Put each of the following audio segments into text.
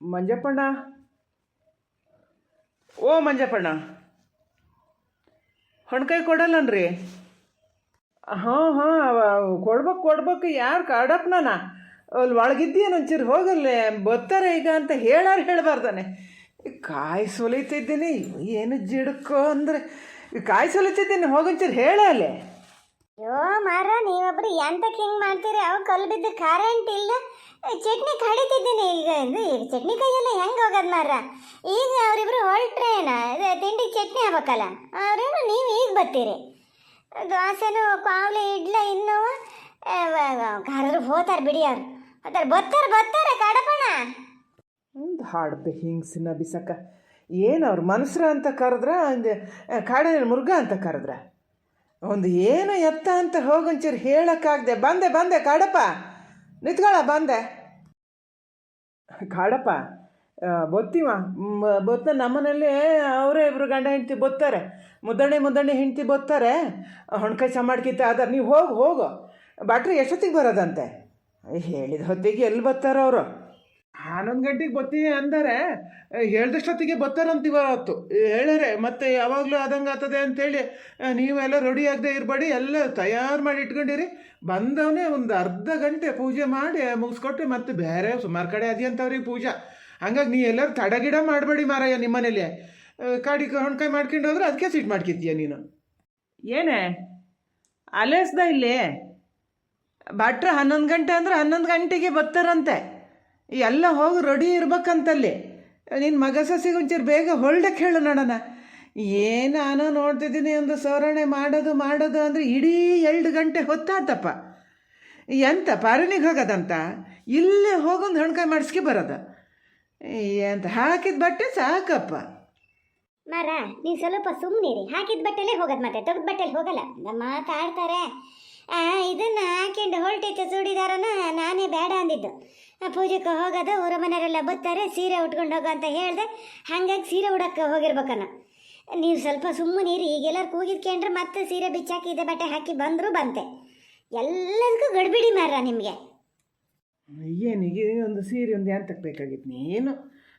ಮಂಜಪ್ಪಣ್ಣ? ಓ ಮಂಜಪ್ಪಣ್ಣ. ಹೊಣ್ಕಾಯಿ ಕೊಡಲ್ಲನ್ರಿ? ಹಾಂ ಹಾಂ ಕೊಡ್ಬೇಕು ಕೊಡ್ಬೇಕು, ಯಾರು ಕಾಡಪ್ಪನ ಅಲ್ಲಿ ಒಳಗಿದ್ದೀಯೇನು ಒಂಚೂರು ಹೋಗಲ್ಲೇ ಬರ್ತಾರೆ ಈಗ ಅಂತ ಹೇಳಾರು ಹೇಳಬಾರ್ದಾನೆ. ಕಾಯಿ ಸುಲಿತಿದ್ದೀನಿ, ಏನು ಜಿಡ್ಕೋ ಅಂದರೆ ಕಾಯಿ ಸುಲಿತಿದ್ದೀನಿ ಹೋಗೊಂಚೂರು ಹೇಳಲ್ಲೇ ಅಯ್ಯೋ ಮಾರ, ನೀವೊಬ್ರು ಎಂತಕ್ಕೆ ಹಿಂಗೆ ಮಾಡ್ತೀರಿ? ಅವು ಕಲ್ಲು ಬಿದ್ದು ಕರೆಂಟ್ ಇಲ್ಲ. ಚಟ್ನಿ ಕಡಿತಿದ್ದೀನಿ ಈಗ. ಇದು ಈಗ ಚಟ್ನಿ ಕೈಯೆಲ್ಲ ಹೆಂಗೆ ಹೋಗೋದು ಮಾರ? ಈಗ ಅವರಿಬ್ರು ಹೊರಟ್ರೇನ ತಿಂಡಿ ಚಟ್ನಿ ಆಗ್ಬೇಕಲ್ಲ? ಅವರಿಬ್ರು ನೀವು ಈಗ ಬರ್ತೀರಿ? ದೋಸೆನೂ ಕಾವಲಿ ಇಡ್ಲ, ಇನ್ನೂ ಕರೆದ್ರು ಹೋತಾರೆ ಬಿಡಿ ಅವ್ರು. ಹೋತಾರೆ, ಬರ್ತಾರೆ ಬರ್ತಾರೆ, ಕಡಪಣ. ಒಂದು ಹಾಡ್ಬೆ ಹಿಂಗ್ಸಿನ ಬಿಸಕ ಏನು ಅವ್ರ ಮನಸ್ರ ಅಂತ ಕರೆದ್ರ ಕಾಡಿನ ಮೃಗ ಅಂತ ಕರೆದ್ರ? ಒಂದು ಏನು ಎತ್ತ ಅಂತ ಹೋಗೊಂಚೂರು ಹೇಳೋಕ್ಕಾಗ್ದೆ. ಬಂದೆ ಬಂದೆ, ಕಾಡಪ್ಪ. ನಿತ್ಕೊಳ್ಳ ಬಂದೆ. ಕಾಡಪ್ಪ ಬೊತ್ತಿವ. ಬೊತ್ತ ನಮ್ಮನೇಲಿ ಅವರೇ ಇಬ್ಬರು ಗಂಡ ಹೆಂಡ್ತಿ ಬೊತ್ತಾರೆ. ಮುದ್ದಣೆ ಮುದ್ದಣೆ ಹೆಂಡ್ತಿ ಬೊತ್ತಾರೆ. ಹೊಣ್ಕಾಯಿ ಚಮಾಡ್ಕಿತ್ತ ಅದ. ನೀವು ಹೋಗು ಹೋಗು. ಬಾಟ್ರಿ ಎಷ್ಟೊತ್ತಿಗೆ ಬರೋದಂತೆ? ಹೇಳಿದ ಹೊತ್ತಿಗೆ ಎಲ್ಲಿ ಬರ್ತಾರೋ ಅವರು ಹನ್ನೊಂದು ಗಂಟೆಗೆ ಬತ್ತೀನಿ ಅಂದರೆ ಹೇಳ್ದಷ್ಟೊತ್ತಿಗೆ ಬರ್ತಾರಂತ ಇವತ್ತು. ಹೇಳಿದ್ರೆ ಮತ್ತೆ ಯಾವಾಗಲೂ ಆದಂಗೆ ಆಗ್ತದೆ ಅಂತೇಳಿ ನೀವೆಲ್ಲ ರೆಡಿ ಆಗದೆ ಇರಬೇಡಿ, ಎಲ್ಲ ತಯಾರು ಮಾಡಿ ಇಟ್ಕೊಂಡಿರಿ. ಬಂದವನೇ ಒಂದು ಅರ್ಧ ಗಂಟೆ ಪೂಜೆ ಮಾಡಿ ಮುಗಿಸ್ಕೊಟ್ಟು ಮತ್ತೆ ಬೇರೆ ಸುಮಾರು ಕಡೆ ಅದಿಯಂತವ್ರಿಗೆ ಪೂಜಾ. ಹಂಗಾಗಿ ನೀ ಎಲ್ಲರೂ ತಡಗಿಡ ಮಾಡಬೇಡಿ ಮಾರಯ್ಯ ನಿಮ್ಮನೇಲಿ. ಕಾಡಿ ಹೊಣ್ಕಾಯಿ ಮಾಡ್ಕೊಂಡು ಹೋದ್ರೆ ಅದಕ್ಕೆ ಸೀಟ್ ಮಾಡ್ಕಿತ್ತೀಯ ನೀನು? ಏನೇ? ಅಲೆಸ್ದ ಇಲ್ಲಿ. ಭಟ್ರು ಹನ್ನೊಂದು ಗಂಟೆ ಅಂದ್ರೆ ಹನ್ನೊಂದು ಗಂಟೆಗೆ ಬರ್ತಾರಂತೆ. ಎಲ್ಲ ಹೋಗಿ ರೆಡಿ ಇರ್ಬೇಕಂತಲ್ಲಿ. ನಿನ್ನ ಮಗ ಸಸಿಗೆ ಒಂಚೂರು ಬೇಗ ಹೊಲ್ಡಕ್ಕೆ ಹೇಳು ನೋಡೋಣ. ಏನು ನಾನು ನೋಡ್ತಿದ್ದೀನಿ ಒಂದು ಸೋರಣೆ ಮಾಡೋದು ಮಾಡೋದು ಅಂದರೆ ಇಡೀ ಎರಡು ಗಂಟೆ ಹೊತ್ತಾತಪ್ಪ. ಎಂತ ಪಾರನಿಗೆ ಹೋಗೋದಂತ? ಇಲ್ಲೇ ಹೋಗೊಂದು ಹಣ್ಕಾಯಿ ಮಾಡಿಸ್ಕೆ ಬರೋದು. ಎಂತ ಹಾಕಿದ ಬಟ್ಟೆ ಸಾಕಪ್ಪ. ಮರ ನೀವು ಸ್ವಲ್ಪ ಸುಮ್ಮನಿರಿ ಹಾಕಿದ ಬಟ್ಟೆಲೇ ಹೋಗೋದು ಮತ್ತೆ, ತೆಗೆದ ಬಟ್ಟೆಲಿ ಹೋಗಲ್ಲ. ಮಾತಾಡ್ತಾರೆ ಇದನ್ನ ಹಾಕೊಂಡು ಹೊರಟಿತ್ತು ಚೂಡಿದಾರನ, ನಾನೇ ಬೇಡ ಅಂದಿದ್ದು. ಪೂಜೆಗೆ ಹೋಗೋದು ಊರ ಮನೆಯವರೆಲ್ಲ ಬರ್ತಾರೆ, ಸೀರೆ ಉಟ್ಕೊಂಡು ಹೋಗೋ ಅಂತ ಹೇಳಿದೆ. ಹಾಗಾಗಿ ಸೀರೆ ಉಡಕ್ಕೆ ಹೋಗಿರ್ಬೇಕನ್ನ ನೀವು ಸ್ವಲ್ಪ ಸುಮ್ಮನಿರಿ ಈಗೆಲ್ಲರೂ ಕೂಗಿದ್ಕೊಂಡ್ರೆ ಮತ್ತೆ ಸೀರೆ ಬಿಚ್ಚಾಕಿ ಇದೆ ಬಟ್ಟೆ ಹಾಕಿ ಬಂದರೂ ಬಂತೆ. ಎಲ್ಲದಕ್ಕೂ ಗಡ್ಬಿಡಿ ಮಾರ ನಿಮಗೆ. ಏನಿಗೆ ಒಂದು ಸೀರೆ ಒಂದು ಎಂತಕ್ಕೆ ಬೇಕಾಗಿತ್ತು ನೀನು?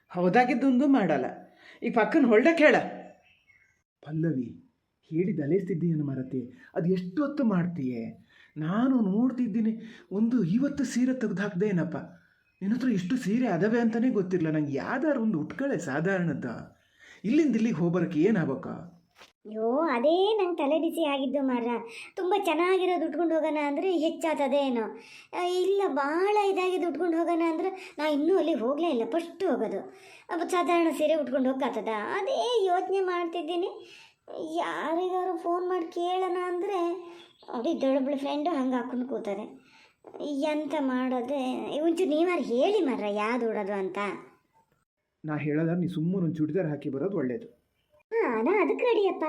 ಹೌದಾಗಿದ್ದೊಂದು ಮಾಡಲ್ಲ. ಈ ಪಕ್ಕನ ಹೊಲ್ಡಕ್ಕೆ ಹೇಳ ಪಲ್ಲವಿ. ಹೇಳಿದ ಅಲೇಸ್ತಿದ್ದೀಯನ ಮರತಿ. ಅದು ಎಷ್ಟು ಹೊತ್ತು ಮಾಡ್ತೀಯೇ? ನಾನು ನೋಡ್ತಿದ್ದೀನಿ, ಒಂದು ಇವತ್ತು ಸೀರೆ ತೆಗ್ದು ಹಾಕ್ದೇನಪ್ಪ ನಿನ್ನ ಹತ್ರ ಇಷ್ಟು ಸೀರೆ ಅದವೆ ಅಂತಲೇ ಗೊತ್ತಿರಲ್ಲ ನಂಗೆ ಯಾವ್ದಾರು ಒಂದು ಉಟ್ಕಳೆ ಸಾಧಾರಣದ. ಇಲ್ಲಿಂದ ಇಲ್ಲಿಗೆ ಹೋಗ್ಬರಕ್ಕೆ ಏನಾಗಬೇಕ ಅಯ್ಯೋ, ಅದೇ ನಂಗೆ ತಲೆ ಬಿಸಿ ಆಗಿದ್ದು ಮಾರ ತುಂಬ ಚೆನ್ನಾಗಿರೋದು ಉಟ್ಕೊಂಡು ಹೋಗೋಣ ಅಂದರೆ ಹೆಚ್ಚಾತದೇನೋ. ಇಲ್ಲ ಭಾಳ ಇದಾಗಿದ್ದು ಉಟ್ಕೊಂಡು ಹೋಗೋಣ ಅಂದರೆ ನಾ ಇನ್ನೂ ಅಲ್ಲಿ ಹೋಗಲೇ ಇಲ್ಲ, ಫಸ್ಟ್ ಹೋಗೋದು. ಸಾಧಾರಣ ಸೀರೆ ಉಟ್ಕೊಂಡು ಹೋಗ್ತದ ಅದೇ ಯೋಚನೆ ಮಾಡ್ತಿದ್ದೀನಿ. ಯಾರಿಗಾರು ಫೋನ್ ಮಾಡಿ ಕೇಳೋಣ ಅಂದರೆ ಅವ್ರಿಗೆ ದೊಡ್ಡಬಳ ಫ್ರೆಂಡು ಹಂಗೆ ಹಾಕೊಂಡು ಕೂತಾರೆ ಎಂತ ಮಾಡೋದೆ? ಒಂಚೂರು ನೀವಾರು ಹೇಳಿ ಮರ್ರ ಯಾವ್ದು ಉಡೋದು ಅಂತ. ನಾ ಹೇಳೋದ ನೀ ಸುಮ್ಮನೆ ಒಂದು ಚೂಡಿದಾರ್ ಹಾಕಿ ಬರೋದು ಒಳ್ಳೇದು. ಹಾಂ ನಾ ಅದಕ್ಕೆ ರೆಡಿಯಪ್ಪ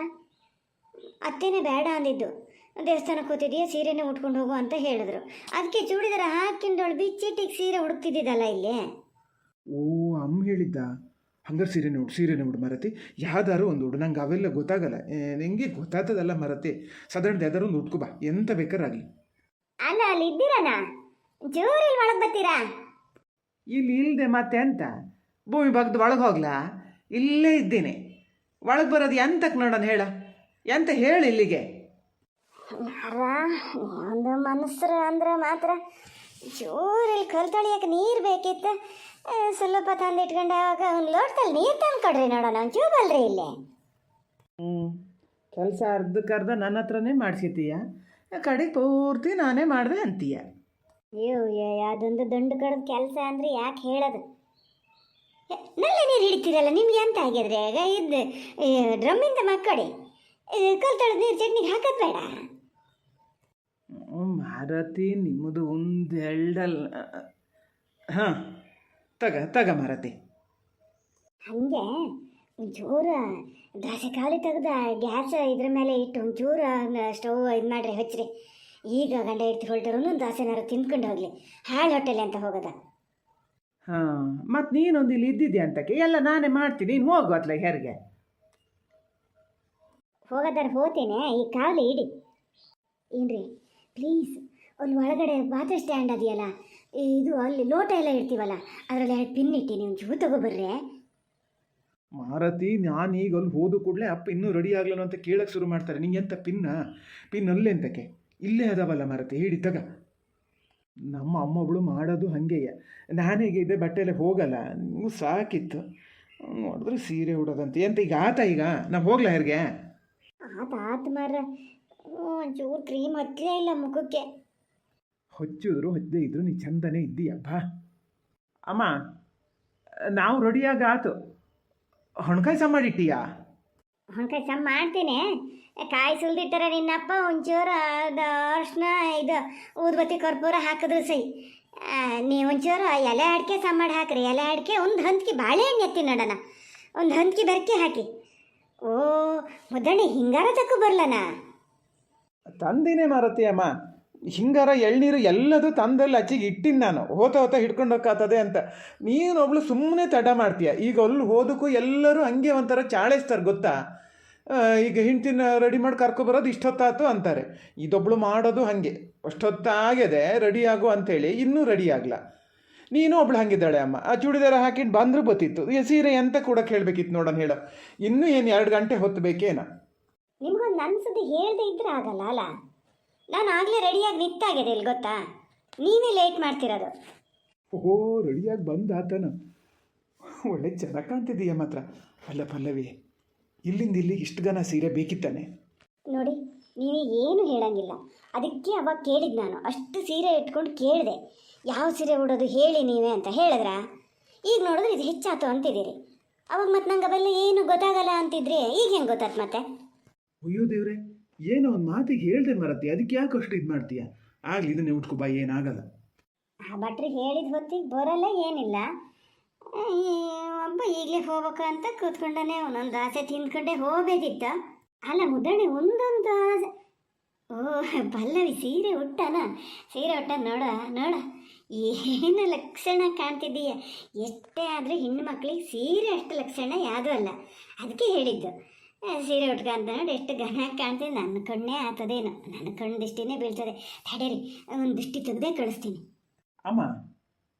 ಅತ್ತೇನೆ ಬೇಡ ಅಂದಿದ್ದು. ದೇವಸ್ಥಾನಕ್ಕೆ ಕೂತಿದೀಯ ಸೀರೆನೇ ಉಟ್ಕೊಂಡು ಹೋಗು ಅಂತ ಹೇಳಿದ್ರು. ಅದಕ್ಕೆ ಚೂಡಿದಾರ ಹಾಕಿಂದೊಳು ಬಿಚ್ಚಿಟ್ಟಿಗೆ ಸೀರೆ ಹುಡುಕ್ತಿದ್ದಿದ್ದಲ್ಲ ಇಲ್ಲಿ? ಓ ಅಮ್ಮ ಹೇಳಿದ್ದ. ಹಂಗಾರೆ ಸೀರೆ ನೋಡು ಸೀರೆ ನೋಡು ಮರತಿ. ಯಾವ್ದಾರು ಒಂದು ಉಡು ನಂಗೆ ಅವೆಲ್ಲ ಗೊತ್ತಾಗಲ್ಲ. ನಿಂಗೆ ಗೊತ್ತಾಗ್ತದಲ್ಲ ಮರತಿ. ಸಾಧಾರಣ ಯಾವ್ದಾರು ಒಂದು ಉಟ್ಕೊ ಬಾ. ಎಂತ ಬೇಕಾರಾಗಲಿ. ಅಲ್ಲ ಅಲ್ಲಿ ಇದ್ದೀರನ? ಜೋರಲ್ಲಿ ಒಳಗೆ ಬರ್ತೀರಾ? ಇಲ್ಲಿ ಇಲ್ಲದೆ ಮತ್ತೆ ಅಂತ ಭೂಮಿ ಬಗ್ದು ಒಳಗೆ ಹೋಗ್ಲಾ? ಇಲ್ಲೇ ಇದ್ದೀನಿ. ಒಳಗೆ ಬರೋದು ಎಂತಕ್ಕೆ ನೋಡೋಣ ಹೇಳ? ಎಂತ ಹೇಳಿ ಇಲ್ಲಿಗೆ? ಒಂದು ಮನಸ್ಸರು ಅಂದ್ರೆ ಮಾತ್ರ ಜೋರಲ್ಲಿ ಕಲ್ತಳಿಯಕ್ಕೆ ನೀರು ಬೇಕಿತ್ತು. ಸ್ವಲ್ಪ ತಂದು ಇಟ್ಕೊಂಡು ಅವಾಗ ಒಂದು ಲೋಟದಲ್ಲಿ ನೀರು ತಂದು ಕೊಡ್ರಿ ನೋಡೋಣ ಒಂದು ಚೂಬಲ್ರಿ ಇಲ್ಲೇ. ಹ್ಞೂ ಕೆಲಸ ಅರ್ಧಕ್ಕರ್ಧ ನನ್ನ ಹತ್ರನೇ ಮಾಡಿಸಿತೀಯ ಕಡೆಗೆ ಪೂರ್ತಿ ನಾನೇ ಮಾಡಿದೆ ಅಂತೀಯ. ಅಯ್ಯೋ ಯಾವುದೊಂದು ದಂಡು ಕಡದ ಕೆಲಸ ಅಂದರೆ ಯಾಕೆ ಹೇಳೋದು? ನಲ್ಲ ನೀರು ಹಿಡಿತೀರಲ್ಲ ನಿಮ್ಗೆ ಎಂತ ಆಗಿದ್ರೆ ಈಗ ಇದು ಈ ಡ್ರಮ್ಮಿಂದ ಮಕ್ಕಳಿ ಕಲ್ ತೊಳೆದು ನೀರು ಚಟ್ನಿಗೆ ಹಾಕೋದು ಬೇಡ. ಮಾರತಿ ನಿಮ್ಮದು ಒಂದು ಎಲ್ಡಲ್ಲ ಹಾಂ. ತಗ ತಗ ಮಾರತಿ. ಹಂಗೆ ಒಂಚೂರು ದ್ರಾಸೆ ಖಾಲಿ ತೆಗ್ದ ಗ್ಯಾಸ್ ಇದ್ರ ಮೇಲೆ ಇಟ್ಟು ಒಂಚೂರು ಸ್ಟವ್ ಇದು ಮಾಡ್ರಿ ಹಚ್ಚಿರಿ ಈಗ ಗಂಡ ಇಡ್ತಿ ಹೊರಟರು ಒಂದು ದೋಸೆನಾರು ತಿನ್ಕೊಂಡು ಹೋಗ್ಲಿ. ಹಾಳು ಹೊಟ್ಟೆಲಿ ಅಂತ ಹೋಗೋದ. ಹಾಂ ಮತ್ತು ನೀನೊಂದು ಇಲ್ಲಿ ಇದ್ದಿದ್ಯಾ ಅಂತಕ್ಕೆ? ಎಲ್ಲ ನಾನೇ ಮಾಡ್ತೀನಿ ನೀನು ಹೋಗು ಅತ್ಲ ಹೆರಿಗೆ. ಹೋಗೋದಾರ ಹೋತೇನೆ. ಈ ಕಾಲು ಇಡಿ. ಏನ್ರಿ ಪ್ಲೀಸ್ ಒಂದು ಒಳಗಡೆ ಬಾತ್ರೂಮ್ ಸ್ಟ್ಯಾಂಡ್ ಅದೆಯಲ್ಲ ಇದು ಅಲ್ಲಿ ಲೋಟ ಎಲ್ಲ ಇರ್ತೀವಲ್ಲ ಅದರಲ್ಲಿ ಎರಡು ಪಿನ್ ನೀನು ನೀವು ಜೂ ತಗೊಬರ್ರೆ. ಮಾರತಿ ನಾನು ಈಗ ಅಲ್ಲಿ ಹೋದ ಕೂಡಲೇ ಅಪ್ಪ ಇನ್ನೂ ರೆಡಿ ಆಗ್ಲನು ಅಂತ ಕೇಳಕ್ಕೆ ಶುರು ಮಾಡ್ತಾರೆ. ನಿಂಗೆ ಎಂತ ಪಿನ್ನ ಪಿನ್ ಅಲ್ಲೇ ಅಂತಕ್ಕೆ ಇಲ್ಲೇ ಅದಾವಲ್ಲ ಮಾರತಿ ಹೇಳಿ ತಗ. ನಮ್ಮ ಅಮ್ಮೊಬ್ಳು ಮಾಡೋದು ಹಾಗೆಯ. ನಾನೀಗ ಇದೆ ಬಟ್ಟೆಲೆ ಹೋಗಲ್ಲ ನೀವು ಸಾಕಿತ್ತು. ನೋಡಿದ್ರೆ ಸೀರೆ ಉಡೋದಂತೆ. ಎಂತ ಈಗ ಆತ ಈಗ? ನಾ ಹೋಗ್ಲಾ ಯಾರಿಗೆ ಆತ ಆತ ಮಾರ ಒಂಚೂರು ಕ್ರೀಮ್ ಹತ್ತಲೇ ಇಲ್ಲ ಮುಖಕ್ಕೆ. ಹೊಚ್ಚಿದ್ರು ಹೊಚ್ಚದೇ ಇದ್ರು ನೀ ಚಂದನೇ ಇದ್ದೀಯಪ್ಪ. ಅಮ್ಮ ನಾವು ರೆಡಿಯಾಗ ಆತು. ಹೊಣ್ಕಾಯಿ ಸಹ ಮಾಡಿಟ್ಟೀಯಾ ಹೊಣ್ಕಾಯಿ ಸಮ ಮಾಡ್ತೀನಿ. ಕಾಯಿ ಸುಲ್ದಿಟ್ಟಾರ ನಿನ್ನಪ್ಪ ಒಂಚೂರು ಅದು ಅರ್ಶಿನ ಇದು ಊದ್ಬತ್ತಿ ಕರ್ಪೂರ ಹಾಕಿದ್ರು ಸೈ. ನೀ ಒಂಚೂರು ಎಲೆ ಅಡಿಕೆ ಸಾಂಬಾರು ಮಾಡಿ ಹಾಕ್ರಿ. ಎಲೆ ಅಡಿಕೆ ಒಂದು ಹಂಚ್ಕಿ ಬಾಳೆಹಣ್ಣು ಎತ್ತಿ ನೋಡೋಣ. ಒಂದು ಹಂಚ್ಕಿ ಬೆರಕೆ ಹಾಕಿ. ಓ ಮುದ್ದಣ್ಣಿ ಹಿಂಗಾರ ತಕ್ಕ ಬರ್ಲನ? ತಂದಿನೇ ಮಾರತಿ ಅಮ್ಮ ಹಿಂಗಾರ ಎಳ್ನೀರು ಎಲ್ಲದು ತಂದಲ್ಲಿ ಅಚ್ಚಿಗೆ ಇಟ್ಟಿನಿ ನಾನು. ಹೋತ ಹೋತ ಹಿಡ್ಕೊಂಡು ಹೋಗ್ಕಾತದೆ ಅಂತ. ನೀನೊಬ್ಳು ಸುಮ್ಮನೆ ತಡ ಮಾಡ್ತೀಯ. ಈಗ ಅಲ್ಲಿ ಹೋದಕ್ಕೂ ಎಲ್ಲರೂ ಹಂಗೆ ಒಂಥರ ಚಾಳಿಸ್ತಾರೆ ಗೊತ್ತಾ? ಈಗ ಹಿಂಡ್ತಿನ ರೆಡಿ ಮಾಡಿ ಕರ್ಕೊಬರೋದು ಇಷ್ಟೊತ್ತಾಯ್ತು ಅಂತಾರೆ. ಇದೊಬ್ಳು ಮಾಡೋದು ಹಾಗೆ. ಅಷ್ಟೊತ್ತಾಗಿದೆ ರೆಡಿ ಆಗು ಅಂಥೇಳಿ ಇನ್ನೂ ರೆಡಿ ಆಗಲ್ಲ ನೀನು ಒಬ್ಳು ಹಂಗಿದ್ದಾಳೆ ಅಮ್ಮ. ಆ ಚೂಡಿದಾರ ಹಾಕಿಟ್ಟು ಬಂದರೂ ಬತ್ತಿತ್ತು ಎ, ಸೀರೆ ಅಂತ ಕೂಡ ಕೇಳಬೇಕಿತ್ತು ನೋಡೋಣ ಹೇಳು. ಇನ್ನೂ ಏನು ಎರಡು ಗಂಟೆ ಹೊತ್ತು ಬೇಕೇನ? ನಿಮ್ಗೊಂದು ನನ್ನ ಸುದ್ದಿ ಹೇಳ್ದೆ ಇದ್ರೆ ಆಗಲ್ಲ ಅಲ್ಲ? ನಾನು ಆಗಲೇ ರೆಡಿಯಾಗಿ ನಿಂತಾಗಿದೆ ಇಲ್ಲಿ ಗೊತ್ತಾ? ನೀವೇ ಲೇಟ್ ಮಾಡ್ತಿರೋದು. ಓಹೋ ರೆಡಿಯಾಗಿ ಬಂದ ಆತನ. ಒಳ್ಳೆ ಚೆನ್ನಾಗಿ ಕಾಣ್ತಿದ್ದೀಯ ಮಾತ್ರ. ಅಲ್ಲ ಪಲ್ಲವಿ ಇಲ್ಲಿಂದ ಇಲ್ಲಿ ಇಷ್ಟು ಗನ ಸೀರೆ ಬೇಕಿತ್ತಾನೆ? ನೋಡಿ ನೀವೇ ಏನು ಹೇಳಂಗಿಲ್ಲ. ಅದಕ್ಕೆ ಅವಾಗ ಕೇಳಿದ್ ನಾನು. ಅಷ್ಟು ಸೀರೆ ಇಟ್ಕೊಂಡು ಕೇಳಿದೆ ಯಾವ ಸೀರೆ ಉಡೋದು ಹೇಳಿ ನೀವೇ ಅಂತ ಹೇಳಿದ್ರಾ? ಈಗ ನೋಡಿದ್ರೆ ಇದು ಹೆಚ್ಚಾತು ಅಂತಿದ್ದೀರಿ. ಅವಾಗ ಮತ್ತೆ ನಂಗೆ ಅವೆಲ್ಲ ಏನು ಗೊತ್ತಾಗಲ್ಲ ಅಂತಿದ್ರಿ ಈಗ ಹೆಂಗೆ ಗೊತ್ತಾಯ್ತು ಮತ್ತೆ? ಅಯ್ಯೋ ದೇವ್ರೆ ಏನೋ ಒಂದು ಮಾತಿಗೆ ಹೇಳ್ದೆ ಮರತಿ ಅದಕ್ಕೆ ಯಾಕೆ ಅಷ್ಟು ಇದು ಮಾಡ್ತೀಯ? ಆಗಲಿ, ಇದನ್ನೇ ಉಟ್ಕೋ ಬಾ ಏನಾಗಲ್ಲ. ಆ ಭಟ್ರು ಹೇಳಿದ ಹೊತ್ತಿಗೆ ಬರಲ್ಲ, ಏನಿಲ್ಲ. ಈ ಒಬ್ಬ ಈಗಲೇ ಹೋಗ್ಬೇಕು ಅಂತ ಕೂತ್ಕೊಂಡಾನೆ ಒಂದೊಂದು ಆಸೆ ತಿಂದ್ಕೊಂಡೆ ಹೋಗ್ಬೇಕಿತ್ತ. ಅಲ್ಲ ಮುದ್ದಣೆ ಒಂದೊಂದು ಆಸೆ. ಓ, ಪಲ್ಲವಿ, ಸೀರೆ ಉಟ್ಟನ? ಸೀರೆ ಉಟ್ಟ, ನೋಡ ನೋಡ. ಏನು ಲಕ್ಷಣ ಕಾಣ್ತಿದ್ದೀಯ? ಎಷ್ಟೇ ಆದರೆ ಹೆಣ್ಣು ಮಕ್ಕಳಿಗೆ ಸೀರೆ ಅಷ್ಟು ಲಕ್ಷಣ ಯಾವುದೂ ಅಲ್ಲ. ಅದಕ್ಕೆ ಹೇಳಿದ್ದು. ಸೀರೆ ಉಟ್ಕೊಂತ ನೋಡಿ ಎಷ್ಟು ಘನ ಕಾಣ್ತೀನಿ ನನ್ನ ಕಣ್ಣೇ ಆತದೇನು. ನನ್ನ ಕಣ್ಣು ದೃಷ್ಟಿನೇ ಬೀಳ್ತದೆ. ತಡೀರಿ ಒಂದು ದೃಷ್ಟಿ ತೆಗ್ದೇ ಕಳಿಸ್ತೀನಿ. ಅಮ್ಮ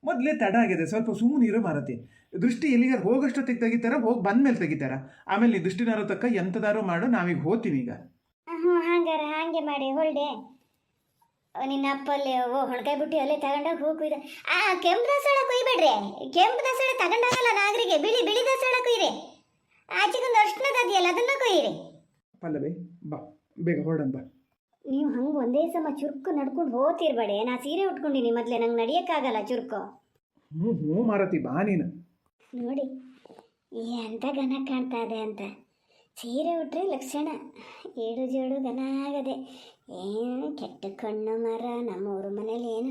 ಮೊದಲೇ ತಡ ಆಗಿದೆ. ಸ್ವಲ್ಪ ಸುಮ್ಮನೆ ಇರೋ ಮಾರತಿ. ದೃಷ್ಟಿ ಎಲ್ಲಿಗಾರ ಹೋಗಷ್ಟೊತ್ತಿಗೆ ತೆಗಿತಾರ ಹೋಗಿ ಬಂದ್ಮೇಲೆ ತೆಗಿತಾರ? ಆಮೇಲೆ ನೀ ದೃಷ್ಟಿನಾರೋ ತಕ್ಕ ಎಂಥದಾರೋ ಮಾಡು ನಾವೀಗ ಹೋಗ್ತೀವಿ ಈಗ. ಹ್ಞೂ ಹಂಗಾರೆ ಹಾಗೆ ಮಾಡಿ ಹೊಳ್ಡೆ ನಿನ್ನ ಅಪ್ಪಲ್ಲಿ ಓ ಹೊಣ್ಕಾಯಿ ಬಿಟ್ಟು ಅಲ್ಲೇ ತಗೊಂಡೋಗಿ ಕುಯ್ದ ಆ ಕೆಂಪು ದಾಸವಾಳ ಕುಯ್ಬೇಡ್ರಿ. ಕೆಂಪು ದಾಸವಾಳ ತಗೊಂಡೋಗಲ್ಲ ನಾಗರಿಗೆ. ಬಿಳಿ ಬಿಳಿ ದಾಸವಾಳ ಕೊಯ್ರಿ. ಆಚೆಗೊಂದು ಅರ್ಶನದ ಅದೆಯಲ್ಲ ಅದನ್ನ ಕೊಯ್ಯಿರಿ. ಪಲ್ಲವಿ ಬಾ ಬೇಗ ಹೊರಡನ್ ಬಾ. ನೀವು ಹಂಗೆ ಒಂದೇ ಸಮ ಚುರುಕು ನಡ್ಕೊಂಡು ಹೋಗ್ತಿರ್ಬೇಡಿ. ನಾ ಸೀರೆ ಉಟ್ಕೊಂಡಿನಿ ಮೊದಲೇ ನಂಗೆ ನಡಿಯೋಕ್ಕಾಗಲ್ಲ ಚುರುಕು. ಹ್ಞೂ ಹ್ಞೂ ಮಾರತಿ ಬಾ ನೀನು. ನೋಡಿ ಎಂತ ಘನ ಕಾಣ್ತಾ ಇದೆ ಅಂತ. ಸೀರೆ ಉಟ್ರೆ ಲಕ್ಷಣ ಏಡು ಜೋಡು ಘನ ಆಗದೆ. ಏನು ಕೆಟ್ಟ ಕಣ್ಣು ಮರ ನಮ್ಮ ಊರ ಮನೇಲಿ ಏನು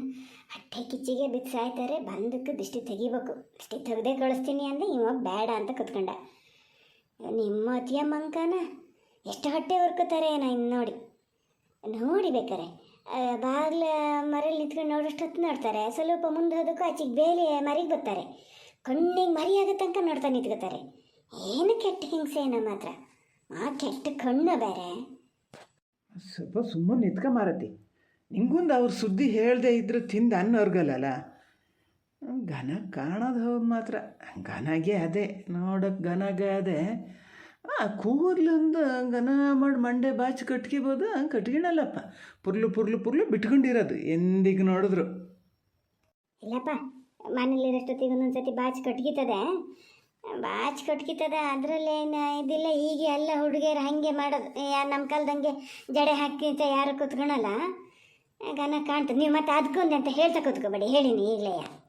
ಹಟ್ಟೆ ಕಿಚ್ಚಿಗೆ ಬಿದ್ದು ಸಾಯ್ತಾರೆ ಬಂದಕ್ಕೆ ದಿಷ್ಟಿ ತೆಗಿಬೇಕು. ದಿಷ್ಟಿ ತೆಗೆದೇ ಕಳಿಸ್ತೀನಿ ಅಂದರೆ ಇವಾಗ ಬೇಡ ಅಂತ ಕುತ್ಕೊಂಡ. ನಿಮ್ಮ ಅತಿಯ ಮಂಕನ ಎಷ್ಟು ಹೊಟ್ಟೆ ಹುರ್ಕೋತಾರೆ ನಾ ಇನ್ನು ನೋಡಿ. ನೋಡಿ ಬೇಕಾರೆ ಬಾಗಿಲ ಮರಲ್ಲಿ ನಿಂತ್ಕೊಂಡು ನೋಡೋಷ್ಟೊತ್ತು ನೋಡ್ತಾರೆ. ಸ್ವಲ್ಪ ಮುಂದೆ ಹೋದಕ್ಕೂ ಆಚೆಗೆ ಬೇಲಿ ಮರಿಗೆ ಬರ್ತಾರೆ. ಕಣ್ಣಿಗೆ ಮರಿ ತನಕ ನೋಡ್ತಾ ನಿಂತ್ಕೋತಾರೆ. ಏನು ಕೆಟ್ಟ ಹಿಂಸೆ ನಮ್ಮ ಮಾತ್ರ ಆ ಕೆಟ್ಟ ಕಣ್ಣು ಬೇರೆ. ಸ್ವಲ್ಪ ಸುಮ್ಮನೆ ನಿತ್ಕ ಮಾರತಿ. ನಿಂಗೊಂದು ಅವ್ರ ಸುದ್ದಿ ಹೇಳ್ದೆ ಇದ್ರೆ ತಿಂದು ಅನ್ನೋರ್ಗಲ್ಲ ಘನ ಕಾಣೋದು ಹೌದು ಮಾತ್ರ. ಘನಗೆ ಅದೇ, ನೋಡೋಕೆ ಘನಗೆ ಅದೇ. ಆ, ಕೂದಲಿಂದ ಘನ ಮಾಡಿ ಮಂಡೆ ಬಾಚಿ ಕಟ್ಕಿಬೋದು, ಕಟ್ಗಿಣಲ್ಲಪ್ಪ. ಪುರ್ಲು ಪುರ್ಲು ಪುರ್ಲು ಬಿಟ್ಕೊಂಡಿರೋದು, ಎಂದಿಗೆ ನೋಡಿದ್ರು. ಇಲ್ಲಪ್ಪ, ಮನೇಲಿರೋಷ್ಟೊತ್ತಿಗೆ ಒಂದೊಂದು ಸತಿ ಬಾಚಿ ಕಟ್ಗಿತದೆ. ಬಾಚಿ ಕಟ್ಕಿತದೆ ಅದರಲ್ಲೇನು ಇದಿಲ್ಲ, ಹೀಗೆ ಎಲ್ಲ ಹುಡುಗಿಯರು ಹಾಗೆ ಮಾಡೋದು. ಯಾರು ನಮ್ಮ ಕಾಲದಂಗೆ ಜಡೆ ಹಾಕಿ ಅಂತ ಯಾರು ಕೂತ್ಕೊಳಲ್ಲ. ಘನ ಕಾಣ್ತದೆ. ನೀವು ಮತ್ತೆ ಅದಕ್ಕೊಂದು ಅಂತ ಹೇಳ್ತಾ ಕೂತ್ಕೋಬೇಡಿ ಹೇಳಿನಿ ಈಗಲೇ